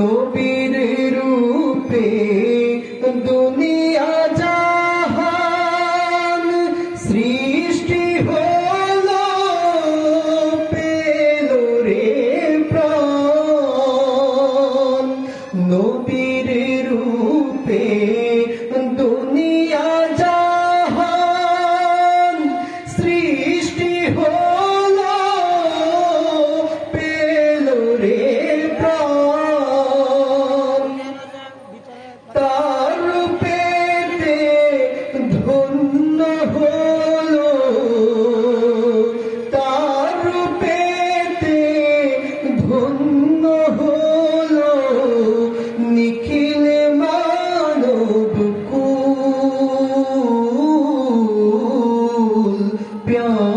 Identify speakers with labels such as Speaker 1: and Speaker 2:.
Speaker 1: নবীর রূপে দুনিয়া জাহান সৃষ্টি হল পেল রে প্রাণ। নবীর রূপে Yeah.